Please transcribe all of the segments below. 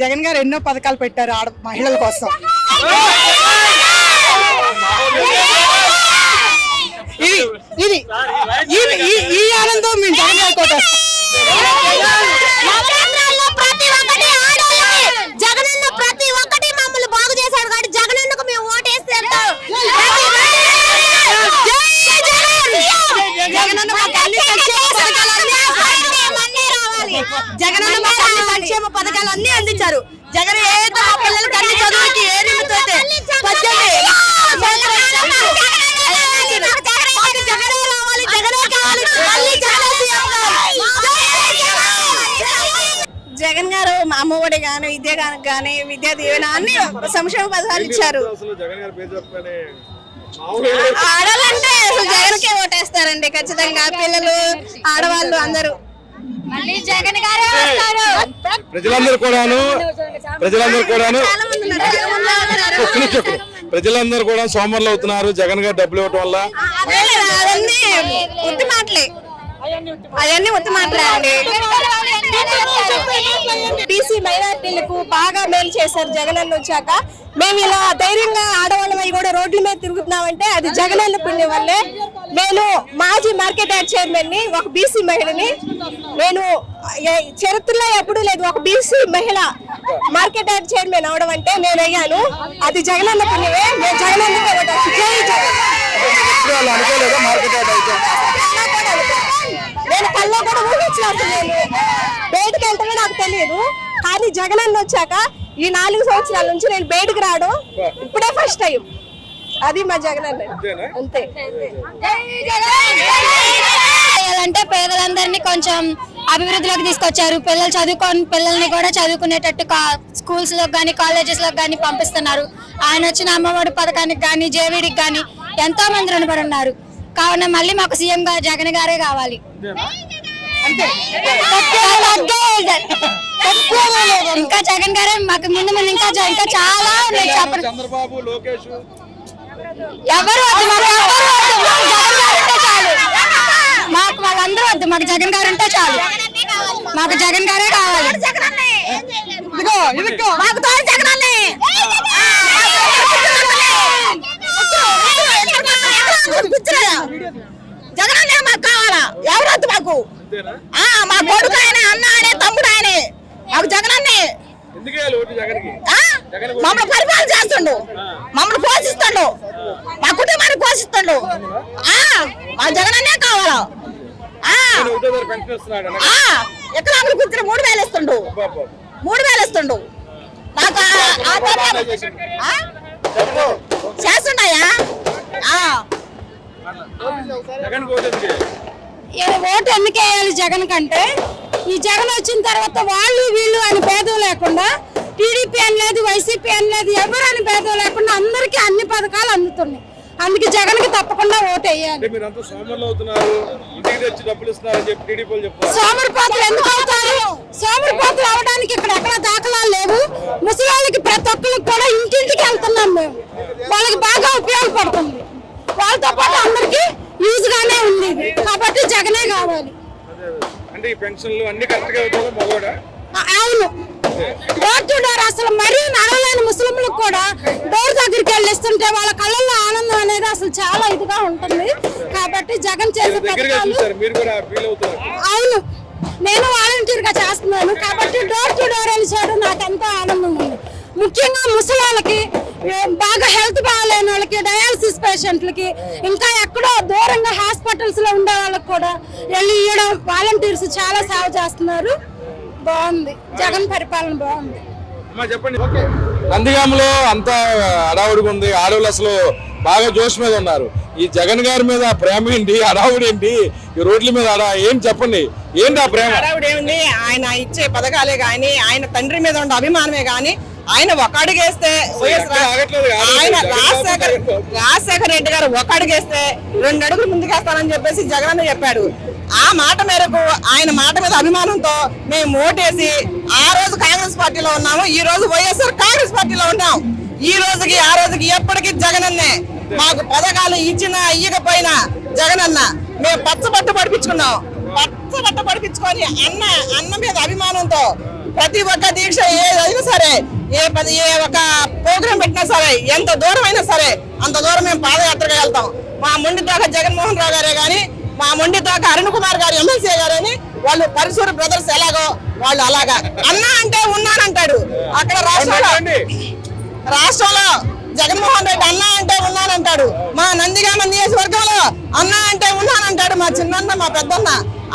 జగన్ గారు ఎన్నో పథకాలు పెట్టారు ఆడ మహిళల కోసం. ఇది ఇది ఈ- ఆనందం మేము జగన్ గారు కొట్టేస్తాం నవరత్నాల్లో ప్రతి ఒక్కటి ఆడోళ్ళకి జగనన్న ప్రతి ఒక్కటి మమ్మల్ని బాగు చేశాడు కాబట్టి జగనన్నకు మేము ఓటేస్తాం జగనన్న మాకు అన్ని సంక్షేమ పథకాలన్నీ రావాలి జగనన్న మాకు అన్ని పథకాలు అన్ని అందించారు జగన్ ఏదో మా పిల్లలకి అన్ని చదువుకి ఏ నిమిత్తైతే పద్దెనిమిది మాకు జగనే జగనే జగనే. జగన్ గారు మా అమ్మఒడి గాని విద్య గాని విద్యా దీవెన అన్ని సంక్షేమ పథకాలు ఇచ్చారు జగన్ చెప్పగానే ఆడవాళ్ళంటే అసలు జగన్కే ఓటేస్తారండి ఖచ్చితంగా పిల్లలు ఆడవాళ్ళు అందరూ మళ్ళీ జగన్ గారే వస్తారు. ప్రజలందరూ కూడాను ప్రజలందరూ కూడాను. ప్రజలందరూ కూడా సోమర్లు అవుతున్నారు. జగన్ గారు డబ్బులు ఇవ్వటం వల్ల. అవన్నీ ఉత్తి మాటలే. అవన్నీ ఉత్తి మాటలే అండి. బీసీ మైనార్టీలకు బాగా మేలు చేశారు జగనన్న వచ్చాక. మేము ఇలా ధైర్యంగా ఆడవాళ్ళమై కూడా రోడ్ల మీద తిరుగుతున్నామంటే అది జగనన్న పుణ్యం వల్లే. నేను మాజీ మార్కెట్ యార్డ్ చైర్మన్ని ఒక బీసీ మహిళని. నేను చరిత్రలో ఎప్పుడూ లేదు. ఒక బీసీ మహిళ మార్కెట్ యార్డ్ చైర్మన్ అవడం అంటే నేను అయ్యాను. అది జగనన్న పుణ్యమే. నేను జగనన్నకే ఓటేస్తాను. జై జగన్. ఎప్పుడు వాళ్ళు అనుకోలేదా మార్కెట్ యార్డ్ అయితే? నేను కల్లో కూడా ఊహించలేదు నేను. బయటకు వెళ్తానో నాకు తెలియదు. కానీ జగన్ అన్న వచ్చాక ఈ నాలుగు సంవత్సరాల నుంచి నేను బయటకు రావడం ఇప్పుడే ఫస్ట్ టైం అది మా జగన్ అన్న అంతేనా? అంతే. చేయాలంటే పేదలందరినీ కొంచెం అభివృద్ధిలోకి తీసుకొచ్చారు. పిల్లలు చదువుకొని పిల్లల్ని కూడా చదువుకునేటట్టు స్కూల్స్లో కానీ కాలేజెస్లో కానీ పంపిస్తున్నారు. ఆయన వచ్చిన అమ్మఒడి పథకానికి కానీ జేవీడికి కానీ ఎంతో మంది రుణపడి ఉన్నారు. కావున మళ్ళీ మాకు సీఎం గారు జగన్ గారే కావాలి. ఇంకా జగన్ గారే మాకు ముందు ముందు ఇంకా ఇంకా చాలా ఉన్నాయి. చెప్పండి. చంద్రబాబు లోకేష్ ఎవరు వద్దు మాకు వాళ్ళందరూ వద్దు మాకు జగన్ గారు ఉంటే చాలు. మాకు జగన్ గారే కావాలి. మాకు తోడు జగన్ అన్నే. జగన్ అన్నే మాకు కావాలా? ఎవరు వద్దు మాకు? మా కొడుకు ఆయన అన్న ఆయనే తమ్ముడు ఆయనే. మాకు జగన్ అన్నే. మమ్మల్ని పరిపాలన చేస్తుండు. మమ్మల్ని పోషిస్తుండు. మా కుటుంబాన్ని పోషిస్తుండు. ఆ, మా జగన్ అనే కావాలా? ఆ, ఎకరాములు కూర్చుని మూడు వేలు ఇస్తుండు. మూడు వేలు ఇస్తుండు. నాకు చేస్తుండయా? ఓటు ఎందుకు ఓటు ఎందుకు వేయాలి జగన్ కంటే? ఈ జగన్ వచ్చిన తర్వాత వాళ్ళు వీళ్ళు అని భేదం లేకుండా టీడీపీ అని లేదు వైసీపీ అని లేదు ఎవరు అని భేదం లేకుండా అందరికీ అన్ని పథకాలు అందుతున్నాయి. అందుకే జగన్కి తప్పకుండా ఓటు వేయాలి. సోమరిపోతులు ఎందుకు అవుతారు? సోమరిపోతులు అవడానికి ఇక్కడ ఎక్కడ దాఖలాలు లేవు. ముసలి ప్రతి ఒక్కరికి కూడా ఇంటింటికి వెళ్తున్నాం మేము. వాళ్ళకి బాగా ఉపయోగపడుతుంది. వాళ్ళతో పాటు అందరికి యూజ్ గానే ఉంది. కాబట్టి జగనే కావాలి. అంటే ఈ పెన్షన్లు అన్ని కరెక్ట్గా అవును. డోర్ టు డోర్ అసలు మరీ నడవలేని ముస్లింలకు కూడా డోర్ దగ్గరికి వెళ్ళి ఇస్తుంటే వాళ్ళ కళ్ళల్లో ఆనందం అనేది అసలు చాలా ఇదిగా ఉంటుంది. కాబట్టి జగన్ చేసే పథకాలు అవును. నేను వాలంటీర్గా చేస్తున్నాను. కాబట్టి డోర్ టు డోర్ వెళ్ళి చేయడం నాకు ఎంతో ఆనందం ఉంది. ముఖ్యంగా ముసలి వాళ్ళకి ఏ, బాగా హెల్త్ బాగాలేని వాళ్ళకి డయాలసిస్ పేషెంట్లకి ఇంకా ఎక్కడో దూరంగా హాస్పిటల్స్లో ఉండే వాళ్ళకి కూడా వెళ్ళి ఇవ్వడం వాలంటీర్స్ చాలా సేవ చేస్తున్నారు. బాగుంది. జగన్ పరిపాలన బాగుంది. చెప్పండి. నందిగామలో అంతా హడావుడిగా ఉంది ఆడవాళ్ళు అసలు బాగా జోష్ మీద ఉన్నారు. ఈ జగన్ గారి మీద ప్రేమ ఏంటి? హడావుడి ఏంటి? ఈ రోడ్ల మీద అడా ఏం చెప్పండి? ఏంటి ఆ ప్రేమ? హడావుడేముంది ఆయన ఇచ్చే పథకాలే గాని ఆయన తండ్రి మీద ఉండే అభిమానమే గాని ఆయన ఒక అడుగేస్తే. ఆయన రాజశేఖర్. రాజశేఖర రెడ్డి గారు ఒక అడుగేస్తే రెండు అడుగులు ముందుకేస్తానని చెప్పేసి జగన్ చెప్పాడు. ఆ మాట మేరకు ఆయన మాట మీద అభిమానంతో మేము ఓటేసి ఆ రోజు కాంగ్రెస్ పార్టీలో ఉన్నాము ఈ రోజు వైఎస్ఆర్ కాంగ్రెస్ పార్టీలో ఉన్నాం. ఈ రోజుకి ఆ రోజుకి ఎప్పటికీ జగనన్నే. మాకు పథకాలు ఇచ్చినా ఇయ్యకపోయినా జగనన్న. మేము పచ్చబట్ట పడిపించుకున్నాం. పచ్చబట్ట పడిపించుకొని అన్న అన్న మీద అభిమానంతో ప్రతి ఒక్క దీక్ష ఏదైనా సరే ఏ పది ఏ ఒక ప్రోగ్రామ్ పెట్టినా సరే ఎంత దూరం అయినా సరే అంత దూరం మేము పాదయాత్రగా వెళ్తాం. మా ముండి దాకా జగన్మోహన్ రావు గారే కానీ మా మొండి తోక అరుణ్ కుమార్ గారు ఎమ్మెల్సీ గారని వాళ్ళు పరిసూరు బ్రదర్స్ ఎలాగో వాళ్ళు అలాగా. అన్నా అంటే ఉన్నానంటాడు. అక్కడ రాష్ట్రంలో రాష్ట్రంలో జగన్మోహన్ రెడ్డి అన్నా అంటే ఉన్నానంటాడు. మా నందిగామ నియోజకవర్గంలో అన్నా అంటే ఉన్నానంటాడు మా చిన్నన్న మా పెద్దన్న.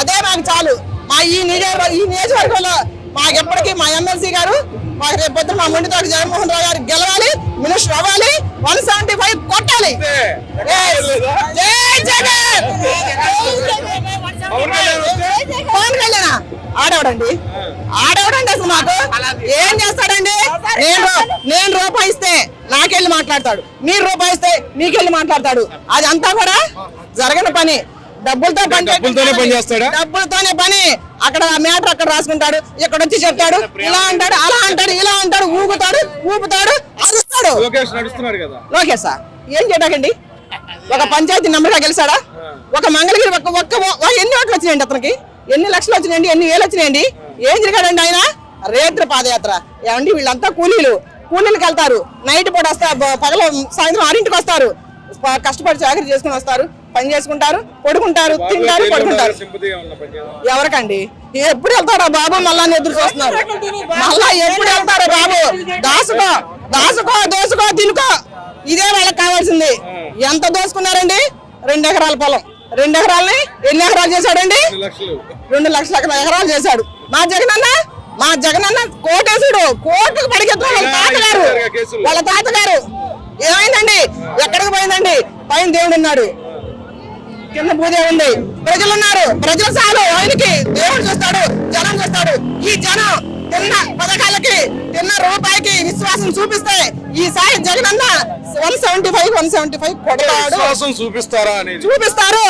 అదే మాకు చాలు. మా ఈ నియోజక ఈ నియోజకవర్గంలో మాకు ఎప్పటికీ మా ఎమ్మెల్సీ గారు మాకు రేపు పొద్దున మా ముండితోటి జగన్మోహన్ రావు గారు గెలవాలి మినిస్టర్ అవ్వాలి వన్ సెవెంటీ ఫైవ్ కొట్టాలి Yes. జై జగన్ పవన్ కళ్యాణ్ వస్తే? పవన్ కళ్యాణ్ ఆడవడండి ఆడవడండి అసలు మాకు ఏం చేస్తాడండి నేను రూ- నేను రూపాయి ఇస్తే నాకెళ్ళి మాట్లాడతాడు. మీరు రూపాయి ఇస్తే మీకెళ్ళి మాట్లాడతాడు. అది అంతా కూడా జరగని పని. డబ్బులతో పని డబ్బులతోనే పని చేస్తాడా? డబ్బులతోనే పని. అక్కడ మ్యాటర్ అక్కడ రాసుకుంటాడు. ఇక్కడ వచ్చి చెప్తాడు. ఇలా అంటాడు అలా అంటాడు ఇలా అంటాడు ఊగుతాడు ఊపుతాడు అరుస్తాడు. లోకేష్ సార్ ఏం చేయడాకండి ఒక పంచాయతీ నెంబర్గా గెలిచాడా ఒక మంగళగిరి ఒక్క ఒక్క ఒక్క ఎన్ని ఓట్లు వచ్చినాయండి అతనికి? ఎన్ని లక్షలు వచ్చినాయండి? ఎన్ని వేలు వచ్చినాయండి? ఏం తిరిగాడండి ఆయన? రేత్రి పాదయాత్ర. ఏమండి వీళ్ళంతా కూలీలు. కూలీలకు వెళ్తారు. నైట్ పూట వస్తారు పగల సాయంత్రం ఆరింటికి వస్తారు. కష్టపడి చాకరీ చేసుకుని వస్తారు. పని చేసుకుంటారు పడుకుంటారు తింటారు పడుకుంటారు. ఎవరికండి? ఎప్పుడు వెళ్తారా బాబు మళ్ళా ఎదురు చూస్తున్నారు. మళ్ళా ఎప్పుడు వెళ్తారా బాబు? దాసుకో దాసుకో దోసుకో తినుకో. ఇదే వాళ్ళకి కావాల్సింది. ఎంత దోసుకున్నారండి? రెండు ఎకరాల పొలం. రెండు ఎకరాలని ఎన్ని ఎకరాలు చేశాడండి? రెండు లక్షలు. ఎకరాలు చేశాడు. మా జగనన్న మా జగనన్న కోటేశుడు. కోర్టుకు పడికెత్తు వాళ్ళ తాతగారు ఏమైందండి? ఎక్కడికి పోయిందండి? పైన దేవుడు ఉన్నాడు. కింద పూజ ఉంది. ప్రజలు ఉన్నారు. ప్రజలు చాలు ఆయనకి దేవుడు చూస్తాడు జనం చూస్తాడు. ఈ జనం తిన్న పథకాలకి తిన్న రూపాయికి విశ్వాసం చూపిస్తే ఈసారి Jagananna one seventy five one seventy five కొడతాడు. చూపిస్తారా చూపిస్తారు.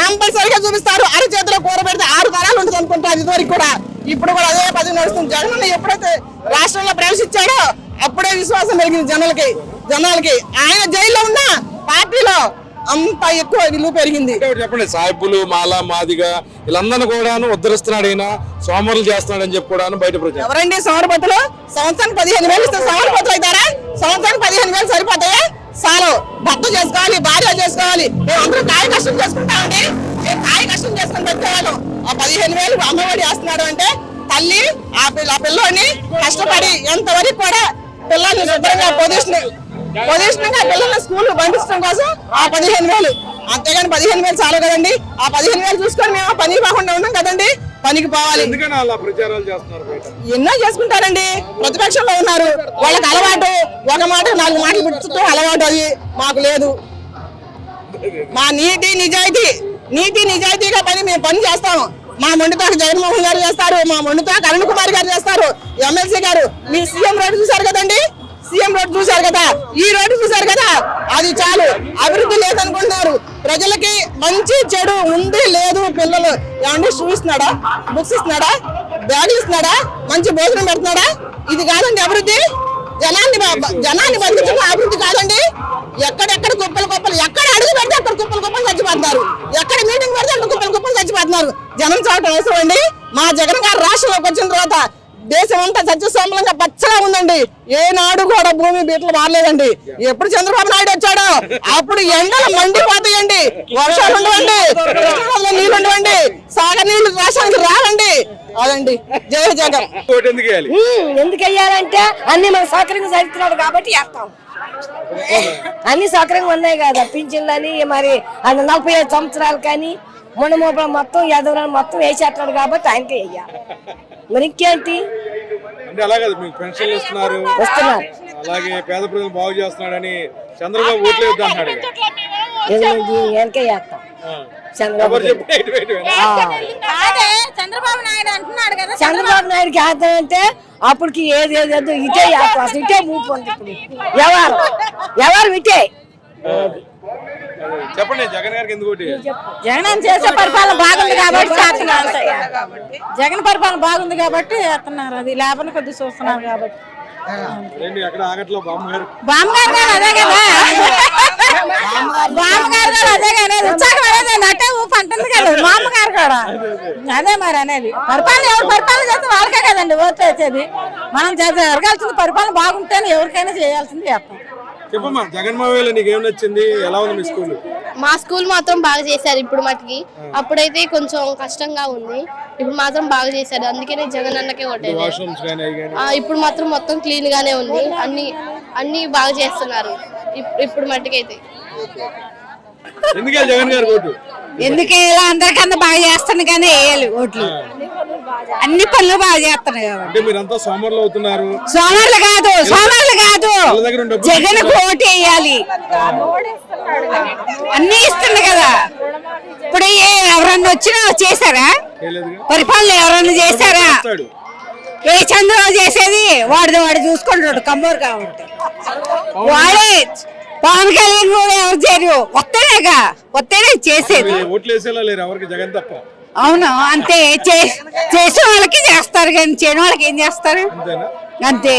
కంపల్సరీగా చూపిస్తారు. అర చేతిలో కూర పెడితే ఆరు తరాలు ఉంటుంది అనుకుంటారు ఇదివరకు కూడా. ఇప్పుడు కూడా అదే పది నడుస్తుంది. జగన్ ఎప్పుడైతే రాష్ట్రంలో ప్రవేశించాడో అప్పుడే విశ్వాసం పెరిగింది జనాలకి. జనాలకి. ఆయన జైల్లో ఉన్న పార్టీలో అంత ఎక్కువ విలువ పెరిగింది. చెప్పండి సాయిబులు మాల మాదిగ వీళ్ళందరినీ కూడాను ఉద్ధరిస్తున్నాడు ఈయన సోమరులు చేస్తున్నాడు అని చెప్పి కూడాను బయట ప్రచారం. ఎవరండి సోమరపతులు? సంవత్సరానికి పదిహేను వేలు ఇస్తే సోమరపతులు అవుతారా? సంవత్సరానికి పదిహేను వేలు సరిపోతాయా? చాలు. భర్త చేసుకోవాలి భార్య చేసుకోవాలి. అందరం కాయ కష్టం చేసుకుంటామండి మేము కాయ కష్టం చేసుకుని పెట్టేవాళ్ళం ఆ పదిహేను వేలు అమ్మఒడి వేస్తున్నాడు అంటే తల్లి ఆ పిల్ల ఆ పిల్లోని కష్టపడి ఎంతవరకు కూడా పిల్లల్ని శుభ్రంగా పొజిషన్ పొజిషన్గా పిల్లల్ని స్కూల్ పంపించడం కోసం ఆ పదిహేను వేలు. అంతేగాని పదిహేను వేలు చాలు కదండి. ఆ పదిహేను వేలు చూసుకొని మేము ఆ పని కాకుండా ఉన్నాం కదండి. పనికి పోవాలి. ఎన్నో చేసుకుంటారండి. ప్రతిపక్షంలో ఉన్నారు. వాళ్ళకి అలవాటు. ఒక మాట నాలుగు మాటలు పెట్టుతూ అలవాటు అది. మాకు లేదు. మా నీతి నిజాయితీ. నీతి నిజాయితీగా పని మేము పని చేస్తాము. మా మొండితోక జగన్మోహన్ గారు చేస్తారు మా మొండితోక అరుణ్ కుమార్ గారు చేస్తారు ఎమ్మెల్సీ గారు. మీ సీఎం రోడ్డు చూశారు కదండి? సీఎం రోడ్డు చూశారు కదా? ఈ రోడ్డు చూశారు కదా? అది చాలు. అభివృద్ధి లేదనుకుంటున్నారు. ప్రజలకి మంచి చెడు ఉంది లేదు పిల్లలు. ఏమండి షూ ఇస్తున్నాడా? బుక్స్ ఇస్తున్నాడా? బ్యాగులు ఇస్తున్నాడా? మంచి భోజనం పెడుతున్నాడా? ఇది కాదండి అభివృద్ధి. జనాన్ని జనాన్ని బంధించడం అభివృద్ధి కాదండి. ఎక్కడెక్కడ కుప్పలు కుప్పలు ఎక్కడ అడుగు పెడితే అక్కడ కుప్పలు కుప్పలు చచ్చిపోతున్నారు ఎక్కడ మీటింగ్ పెడితే అక్కడ చచ్చిపోతున్నారు జనం అవసరం అండి. మా జగన్ గారు రాష్ట్రంలోకి వచ్చిన తర్వాత దేశం అంతా సత్యసోమలంగా పచ్చగా ఉందండి. ఏనాడు కూడా భూమి బీటలు మారలేదండి. ఎప్పుడు చంద్రబాబు నాయుడు వచ్చాడో అప్పుడు ఎండలు మండిపోతాయండి. వర్షాలు ఉండవండి. నీళ్ళు ఉండవండి. సాగర్ నీళ్ళు రాష్ట్రానికి రావండి. అదండి. జయ జగన్. ఎందుకు వెయ్యాలంటే అన్ని మన సౌకర్యంగా చదువుతున్నాడు కాబట్టి వేస్తాం అన్ని సౌకర్యంగా ఉన్నాయి కదా పింఛన్లని మరి అది నలభై ఐదు సంవత్సరాలు కానీ మొన్న మొన్న మొత్తం యాదవరాలు మొత్తం వేసేస్తున్నాడు కాబట్టి ఆయనకే వెయ్యాలి మరి ఇంకేంటి అంటే అలా కాదు మీకు పెన్షన్లు ఇస్తున్నారు. వస్తున్నారు అలాగే పేద ప్రజలు బాగు చేస్తున్నాడని చంద్రబాబు ఓట్లు వేద్దాం వెనకే. చంద్రబాబు నాయుడు అంటున్నాడు కదా చంద్రబాబు నాయుడుకి వేస్తామంటే అప్పటికి ఏది ఏది ఏదో ఇటే అసలు ఇటే మూపు ఉంది ఇప్పుడు. ఎవరు? ఎవరు ఇటే. చెప్పండి జగన్ గారికి ఎందుకు? జగన్ చేసే పరిపాలన బాగుంది కాబట్టి చేస్తున్నారు. జగన్ పరిపాలన బాగుంది కాబట్టి చేస్తున్నారు. అది లేబర్ కొద్ది చూస్తున్నారు కాబట్టి. బామ్మగారు. గారు అదే కదా. బామ్మగారు గారు అదే కదా. ఉత్సాహం అనేది నట్టే ఊపు అంటుంది కదా. మా అమ్మగారు కూడా. అదే మరి అనేది. పరిపాలన ఎవరు పరిపాలన చేస్తే వాళ్ళకే కదండి ఓట్లు వేసేది. మనం చేసే జరగాల్సింది పరిపాలన బాగుంటేనే ఎవరికైనా చేయాల్సింది చేస్తాం. చెప్పమ్మా జగన్మోహన్ వేలు నీకు ఏం నచ్చింది? ఎలా ఉంది మీ స్కూల్? మా స్కూల్ మాత్రం బాగా చేశారు ఇప్పుడు మటుకి. అప్పుడైతే కొంచెం కష్టంగా ఉంది. ఇప్పుడు మాత్రం బాగా చేశారు. అందుకనే జగన్ అన్నకే ఓటేది. వాష్రూమ్స్ కానీ అవి కానీ ఆ, ఇప్పుడు మాత్రం మొత్తం క్లీన్ గానే ఉంది. అన్ని అన్ని బాగా చేస్తున్నారు. ఇప్- ఇప్పుడు మట్టుకైతే ఎందుకు వెళ్ళి జగన్ గారు ఓటు? ఎందుకే ఇలా అందరికన్నా బాగా చేస్తాను కానీ వేయాలి ఓట్లు. అన్ని పనులు బాగా చేస్తున్నాయి కాబట్టి. అంటే మీరంతా సోమరులు అవుతున్నారు. సోమర్లు కాదు సోమర్లు కాదు. వాళ్ళ దగ్గర ఉన్న జగన్ ఓటు వేయాలి. అన్ని ఇస్తుంది కదా. ఇప్పుడు ఏ- ఎవరన్నా వచ్చినా చేశారా? పరిపాలన ఎవరన్నా చేశారా? ఇస్తాడు. ఏ చంద్రబాబు చేసేది? వాడిది వాడు చూసుకుంటాడు కమ్మూరు కాబట్టి. వాడే పవన్ కళ్యాణ్ కూడా ఎవరు చేయరు? వస్తేనేగా వస్తేనే చేసేది. మీరు ఓట్లు వేసేలా లేరు ఎవరికి జగన్ తప్ప. అవును అంతే. చే- చేసిన వాళ్ళకి చేస్తారు కానీ చేయని వాళ్ళకి ఏం చేస్తారు? అంతే.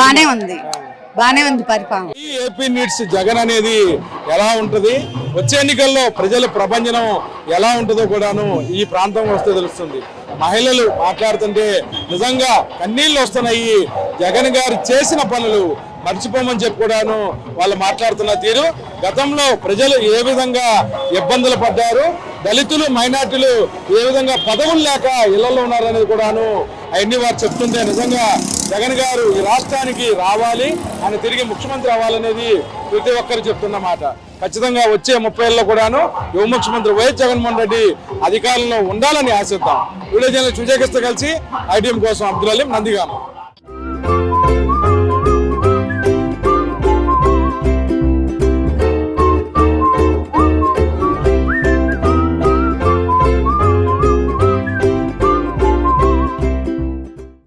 బానే ఉంది? బానే ఉంది. పరిపాలన. ఈ ఏపీ నీడ్స్ జగన్ అనేది ఎలా ఉంటది? వచ్చే ఎన్నికల్లో ప్రజల ప్రభంజనం ఎలా ఉంటుందో కూడాను ఈ ప్రాంతం వస్తే తెలుస్తుంది. మహిళలు మాట్లాడుతుంటే నిజంగా కన్నీళ్ళు వస్తున్నాయి. జగన్ గారు చేసిన పనులు మర్చిపోమని చెప్పి కూడాను వాళ్ళు మాట్లాడుతున్న తీరు. గతంలో ప్రజలు ఏ విధంగా ఇబ్బందులు పడ్డారు? దళితులు మైనార్టీలు ఏ విధంగా పదవులు లేక ఇళ్ళలో ఉన్నారనేది కూడాను అవన్నీ వారు చెప్తుంటే నిజంగా జగన్ గారు ఈ రాష్ట్రానికి రావాలి ఆయన తిరిగి ముఖ్యమంత్రి అవ్వాలనేది ప్రతి ఒక్కరు చెప్తున్న మాట. ఖచ్చితంగా వచ్చే ముప్పై ఏళ్ళలో కూడాను యువ ముఖ్యమంత్రి వైఎస్ జగన్మోహన్ రెడ్డి అధికారంలో ఉండాలని ఆశిద్దాం. వీడియో జర్నలిస్ట్ కలిసి ఐటీఎం కోసం అబ్దుల్ అలీం నందిగామ.